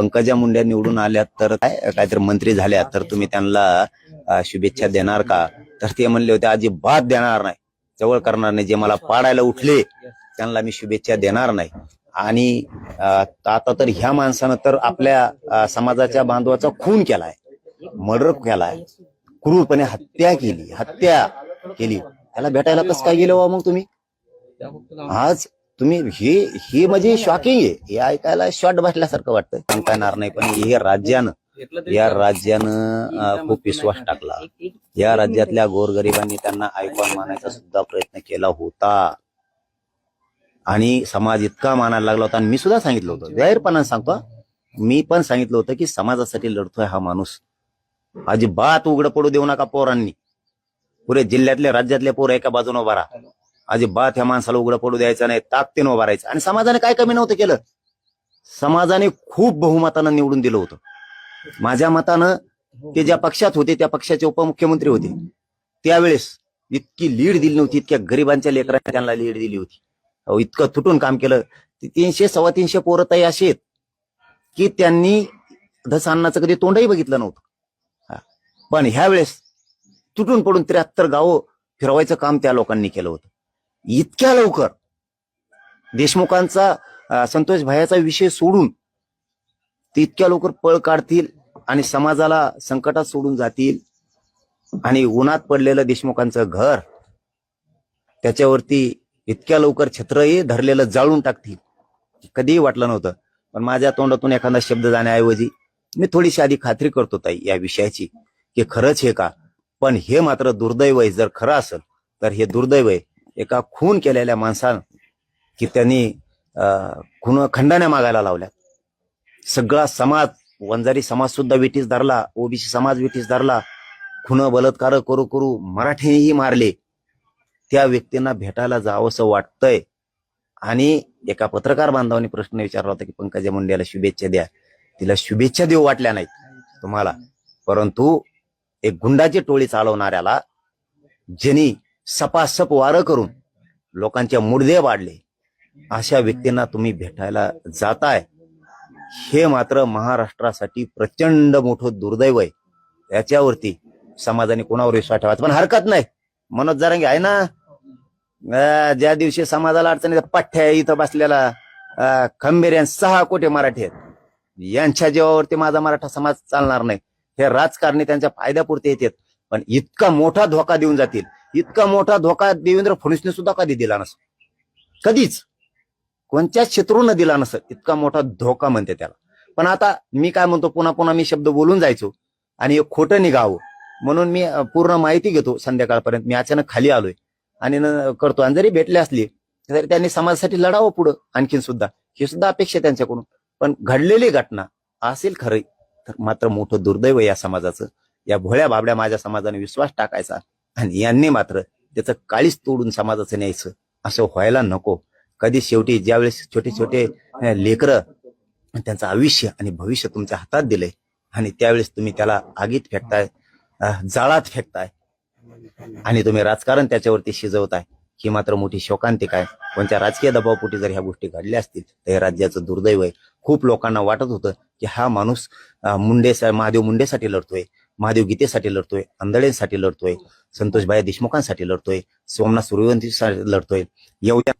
पंकजा मुंडे निवडून आल्या तर काय? काहीतरी मंत्री झाल्या तर तुम्ही त्यांना शुभेच्छा देणार का? तर ते म्हणले होते अजिबात देणार नाही. जवळ करणार नाही. जे मला पाडायला उठले त्यांना मी शुभेच्छा देणार नाही. आणि आता तर ह्या माणसानं तर आपल्या समाजाच्या बांधवाचा खून केलाय मर्डर केलाय क्रूरपणे हत्या केली हत्या केली. त्याला भेटायला कसं काय गेलो हो मग तुम्ही? आज तुम्ही हे हे म्हणजे शॉकिंग आहे. हे ऐकायला शॉर्ट बसल्यासारखं वाटतं सांगता येणार नाही पण हे राज्यानं या राज्यानं खूप विश्वास टाकला. या राज्यातल्या गोरगरिबांनी त्यांना ऐकून मानायचा सुद्धा प्रयत्न केला होता. आणि समाज इतका मानायला लागला होता. आणि मी सुद्धा सांगितलं होतं. जाहीरपणाने सांगतो मी पण सांगितलं होतं की समाजासाठी लढतोय हा माणूस. अजिबात उघड पडू देऊ नका पोरांनी. पुरे जिल्ह्यातले राज्यातले पोरं एका बाजूने उभा राहा. अजिबात ह्या माणसाला उघडं पडू द्यायचं नाही ताकदीनं उभा राहायचं. आणि समाजाने काय कमी नव्हतं केलं? समाजाने खूप बहुमतानं निवडून दिलं होतं. माझ्या मतानं ते ज्या पक्षात होते त्या पक्षाचे उपमुख्यमंत्री होते. त्यावेळेस इतकी लीड दिली नव्हती इतक्या गरिबांच्या लेकरांनी त्यांना लीड दिली होती. अहो, इतकं तुटून काम केलं. तीनशे सव्वा तीनशे पोरं ताई असे आहेत की त्यांनी धस कधी तोंडही बघितलं नव्हतं. पण ह्यावेळेस तुटून पडून त्र्याहत्तर गावं फिरवायचं काम त्या लोकांनी केलं होतं. इतक्या लवकर. देशमुखांचा संतोष भायाचा विषय सोडून ते इतक्या लवकर पळ काढतील आणि समाजाला संकटात सोडून जातील आणि उन्हात पडलेलं देशमुखांचं घर त्याच्यावरती इतक्या लवकर छत्रही धरलेलं जाळून टाकतील. कधीही वाटलं नव्हतं पण माझ्या तोंडातून एखादा शब्द जाण्याऐवजी मी थोडीशी आधी खात्री करतो ताई या विषयाची की खरंच हे का? पण हे मात्र दुर्दैव आहे जर खरं असेल तर हे दुर्दैव आहे. एका खून केलेल्या माणसानं की त्यांनी खून खंडाण्या मागायला लावल्या सगळा समाज वंजारी समाज सुद्धा विटीस धरला ओबीसी समाज विटीस धरला. खुन बलात्कार करू करू मराठीही मारले. त्या व्यक्तींना भेटायला जावंसं वाटतंय. आणि एका पत्रकार बांधवाने प्रश्न विचारला होता की पंकजा मुंडेला शुभेच्छा द्या. तिला शुभेच्छा देऊ वाटल्या नाहीत तुम्हाला. परंतु एक गुंडाची टोळी चालवणाऱ्याला ज्यांनी सपासप वारं करून लोकांच्या मुडदे वाढले. अशा व्यक्तींना तुम्ही भेटायला जाताय. हे मात्र महाराष्ट्रासाठी प्रचंड मोठं दुर्दैव आहे. याच्यावरती समाजाने कोणावर विश्वास ठेवायचा? पण हरकत नाही. मनोज जरांगे आहे ना? ज्या दिवशी समाजाला अडचणी पठ्ठ्या इथं बसलेला अं, खंबीर सहा कोटी मराठी आहेत. यांच्या जीवावरती माझा मराठा समाज चालणार नाही. हे राजकारणी त्यांच्या फायद्यापुरते येतात पण इतका मोठा धोका देऊन जातील. इतका मोठा धोका देवेंद्र फडणवीसने सुद्धा कधी दिला नसेल. कधीच. कोणत्याच शत्रूनं दिला नसेल. इतका मोठा धोका म्हणते त्याला. पण आता मी काय म्हणतो पुन्हा पुन्हा मी शब्द बोलून जायचो आणि हे खोटं निघावं म्हणून मी पूर्ण माहिती घेतो संध्याकाळपर्यंत. मी अचानक खाली आलोय आणि न- करतो. आणि जरी भेटले असले तरी त्यांनी समाजासाठी लढावं पुढं आणखीन सुद्धा. ही सुद्धा अपेक्षा त्यांच्याकडून. पण घडलेली घटना असेल खरं तर मात्र मोठं दुर्दैव या समाजाचं. या भोळ्या बाबड्या माझ्या समाजाने विश्वास टाकायचा. आणि यांनी मात्र त्याचं काळीच तोडून समाजाचं न्यायचं असं व्हायला नको. कधी शेवटी ज्यावेळेस छोटे छोटे लेकरं त्यांचं आयुष्य आणि भविष्य तुमच्या हातात दिलंय आणि त्यावेळेस तुम्ही त्याला आगीत फेकताय जाळात फेकताय आणि तुम्ही राजकारण त्याच्यावरती शिजवताय ही मात्र मोठी शोकांतिक आहे. कोणत्या राजकीय दबावपोटी जर ह्या गोष्टी घडल्या असतील तर हे राज्याचं दुर्दैव आहे. खूप लोकांना वाटत होतं की हा माणूस मुंडे महादेव मुंडेसाठी लढतोय. महादेव गीतेसाठी लढतोय आंधळेंसाठी लढतोय संतोषबाई देशमुखांसाठी लढतोय सोमनाथ सूर्यवंशीसाठी लढतोय. एवढ्या